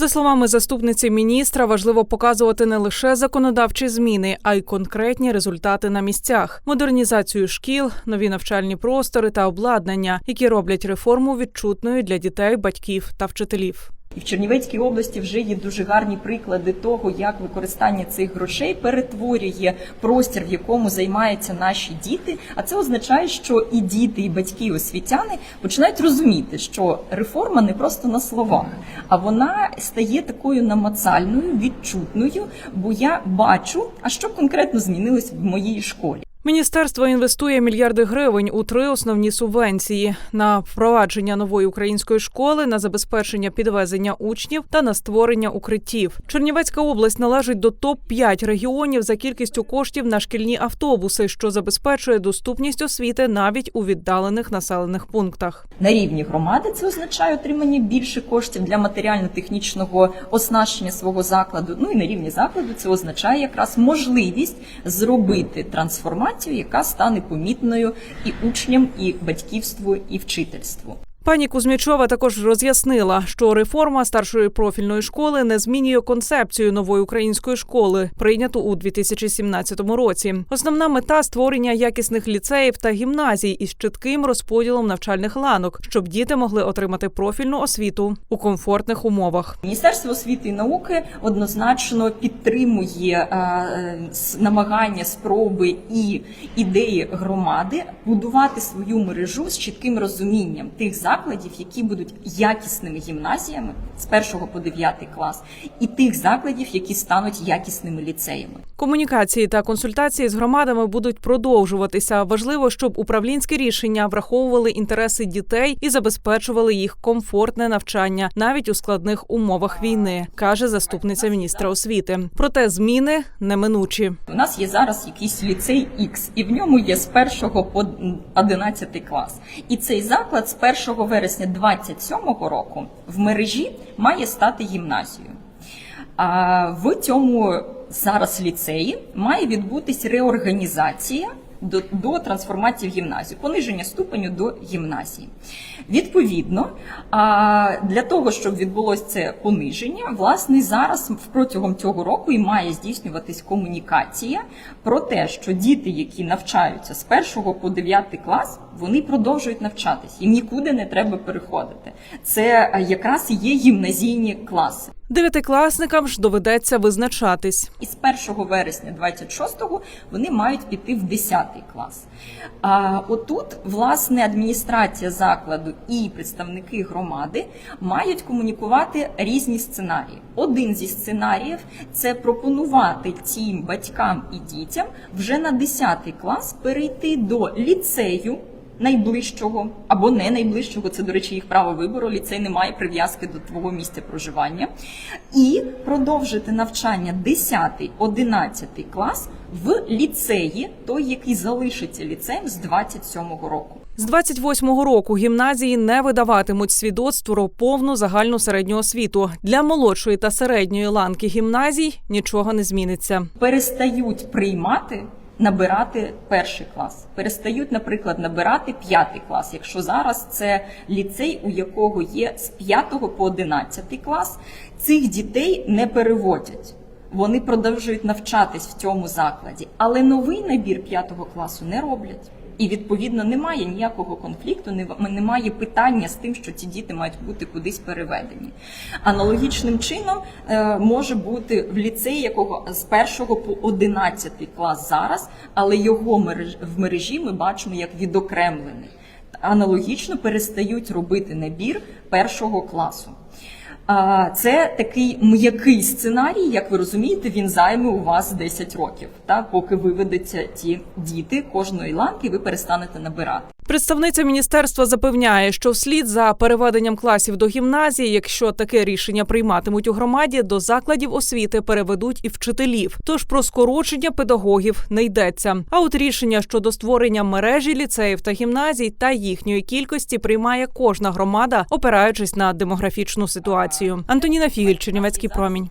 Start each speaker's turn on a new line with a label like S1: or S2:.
S1: За словами заступниці міністра, важливо показувати не лише законодавчі зміни, а й конкретні результати на місцях: модернізацію шкіл, нові навчальні простори та обладнання, які роблять реформу відчутною для дітей, батьків та вчителів.
S2: І в Чернівецькій області вже є дуже гарні приклади того, як використання цих грошей перетворює простір, в якому займаються наші діти. А це означає, що і діти, і батьки, і освітяни починають розуміти, що реформа не просто на словах, а вона стає такою намацальною, відчутною. Бо я бачу, а що конкретно змінилось в моїй школі.
S1: Міністерство інвестує мільярди гривень у три основні субвенції: на впровадження нової української школи, на забезпечення підвезення учнів та на створення укриттів. Чернівецька область належить до топ 5 регіонів за кількістю коштів на шкільні автобуси, що забезпечує доступність освіти навіть у віддалених населених пунктах.
S2: На рівні громади це означає отримання більше коштів для матеріально-технічного оснащення свого закладу. Ну і на рівні закладу це означає якраз можливість зробити трансформацію, яка стане помітною і учням, і батьківству, і вчительству.
S1: Пані Кузьмічова також роз'яснила, що реформа старшої профільної школи не змінює концепцію нової української школи, прийняту у 2017 році. Основна мета створення якісних ліцеїв та гімназій із чітким розподілом навчальних ланок, щоб діти могли отримати профільну освіту у комфортних умовах.
S2: Міністерство освіти і науки однозначно підтримує е, намагання, спроби і ідеї громади будувати свою мережу з чітким розумінням тих закладів, які будуть якісними гімназіями з 1 по 9 клас, і тих закладів, які стануть якісними ліцеями.
S1: Комунікації та консультації з громадами будуть продовжуватися. Важливо, щоб управлінські рішення враховували інтереси дітей і забезпечували їх комфортне навчання навіть у складних умовах війни, каже заступниця міністра освіти. Проте зміни неминучі.
S2: У нас є зараз якийсь ліцей X, і в ньому є з 1 по 11 клас. І цей заклад з 1 вересня 27 року в мережі має стати гімназією. А в цьому зараз ліцеї має відбутись реорганізація до, до трансформації в гімназію, пониження ступеню до гімназії. Відповідно, для того, щоб відбулось це пониження, власне, зараз протягом цього року і має здійснюватись комунікація про те, що діти, які навчаються з 1 по 9 клас, вони продовжують навчатись, їм нікуди не треба переходити. Це якраз і є гімназійні класи.
S1: Дев'ятикласникам ж доведеться визначатись.
S2: І з 1 вересня 26-го вони мають піти в 10 клас. А отут, власне, адміністрація закладу і представники громади мають комунікувати різні сценарії. Один зі сценаріїв це пропонувати цим батькам і дітям вже на 10 клас перейти до ліцею. Найближчого або не найближчого, це, до речі, їх право вибору. Ліцей не має прив'язки до твого місця проживання, і продовжити навчання 10-11 клас в ліцеї, той, який залишиться ліцеєм з 27-го року.
S1: З 28-го року гімназії не видаватимуть свідоцтво про повну загальну середню освіту. Для молодшої та середньої ланки гімназій нічого не зміниться.
S2: Перестають приймати. Набирати перший клас, перестають, наприклад, набирати п'ятий клас. Якщо зараз це ліцей, у якого є з 5 по 11 клас, цих дітей не переводять. Вони продовжують навчатись в цьому закладі, але новий набір п'ятого класу не роблять. І відповідно немає ніякого конфлікту, немає питання з тим, що ці діти мають бути кудись переведені. Аналогічним чином е, може бути в ліцеї, якого з 1 по 11 клас зараз, але його в мережі ми бачимо як відокремлений. Аналогічно перестають робити набір першого класу. Це такий м'який сценарій, як ви розумієте, він займе у вас 10 років, та поки виведеться ті діти кожної ланки, ви перестанете набирати.
S1: Представниця міністерства запевняє, що вслід за переведенням класів до гімназії, якщо таке рішення прийматимуть у громаді, до закладів освіти переведуть і вчителів. Тож про скорочення педагогів не йдеться. А от рішення щодо створення мережі ліцеїв та гімназій та їхньої кількості приймає кожна громада, опираючись на демографічну ситуацію. Антоніна Фігель, Чернівецький промінь.